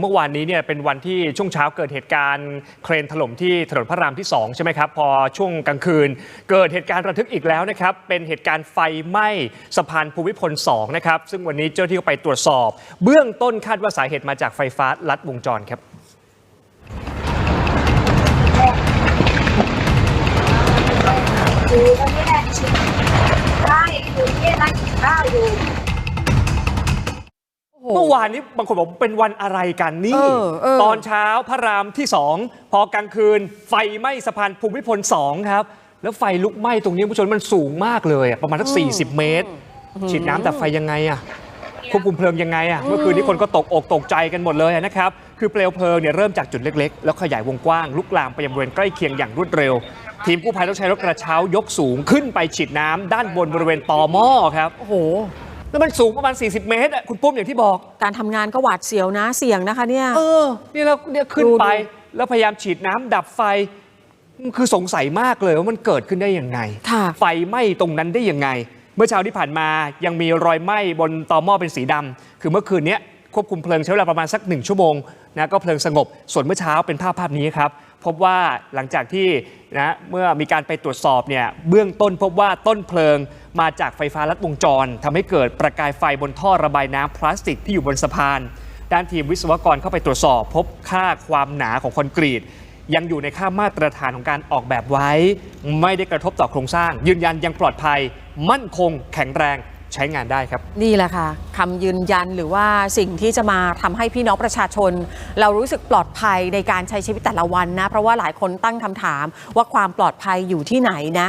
เมื่อวานนี้เนี่ยเป็นวันที่ช่วงเช้าเกิดเหตุการณ์เครนถล่มที่ถนนพระรามที่ 2 ใช่ไหมครับ พอช่วงกลางคืน เกิดเหตุการณ์ระทึกอีกแล้วนะครับ เป็นเหตุการณ์ไฟไหม้สะพานภูมิพล 2 นะครับ ซึ่งวันนี้เจ้าที่ก็ไปตรวจสอบ เบื้องต้นคาดว่าสาเหตุมาจากไฟฟ้าลัดวงจรครับอยู่ตรงนี้แหละได้อยู่ที่นั่งกินข้าวอยู่ เมื่อวานนี้บางคนบอกเป็นวันอะไรกันนี่เออเออตอนเช้าพระรามที่2พอกลางคืน ไฟไหม้สะพานภูมิพล2ครับ แล้วไฟลุกไหม้ตรงนี้คุณผู้ชมมันสูงมากเลยอะประมาณสัก 40 เมตร ฉีดน้ำดับไฟยังไงอะควบคุมเพลิงยังไงอะเมื่อคืนนี้คนก็ตกอกตกใจกันหมดเลยอะนะครับคือเปลวเพลิงเนี่ยเริ่มจากจุดเล็กๆ แล้วขยายวงกว้างลุกลามไปยังบริเวณใกล้เคียงอย่างรวดเร็ว ทีมกู้ภัยต้องใช้รถกระเช้ายกสูงขึ้นไปฉีดน้ำด้านบนบริเวณตอหม้อครับโอ้โห แล้วมันสูงประมาณ 40 เมตรอะคุณปุ้มอย่างที่บอก การทำงานก็หวาดเสียวนะเสี่ยงนะคะเนี่ย เออนี่เราเนี่ยขึ้นดูไปดูแล้วพยายามฉีดน้ำดับไฟ คือสงสัยมากเลยว่ามันเกิดขึ้นได้ยังไง ค่ะ ไฟไหม้ตรงนั้นได้ยังไง เมื่อเช้าที่ผ่านมายังมีรอยไหม้บนตอหม้อเป็นสีดำคือเมื่อคืนเนี้ยควบคุมเพลิงใช้เวลาประมาณสักหนึ่งชั่วโมงนะก็เพลิงสงบ ส่วนเมื่อเช้าเป็นภาพภาพนี้ครับ พบว่าหลังจากที่นะเมื่อมีการไปตรวจสอบเนี่ยเบื้องต้นพบว่าต้นเพลิงมาจากไฟฟ้าลัดวงจรทำให้เกิดประกายไฟบนท่อระบายน้ำพลาสติกที่อยู่บนสะพาน ด้านทีมวิศวกรเข้าไปตรวจสอบ พบค่าความหนาของคอนกรีต ยังอยู่ในค่ามาตรฐานของการออกแบบไว้ ไม่ได้กระทบต่อโครงสร้าง ยืนยันยังปลอดภัย มั่นคง แข็งแรง ใช้งานได้ครับ นี่แหละค่ะคำยืนยันหรือว่าสิ่งที่จะมาทำให้พี่น้องประชาชน เรารู้สึกปลอดภัยในการใช้ชีวิตแต่ละวันนะ เพราะว่าหลายคนตั้งคำถามว่าความปลอดภัยอยู่ที่ไหนนะ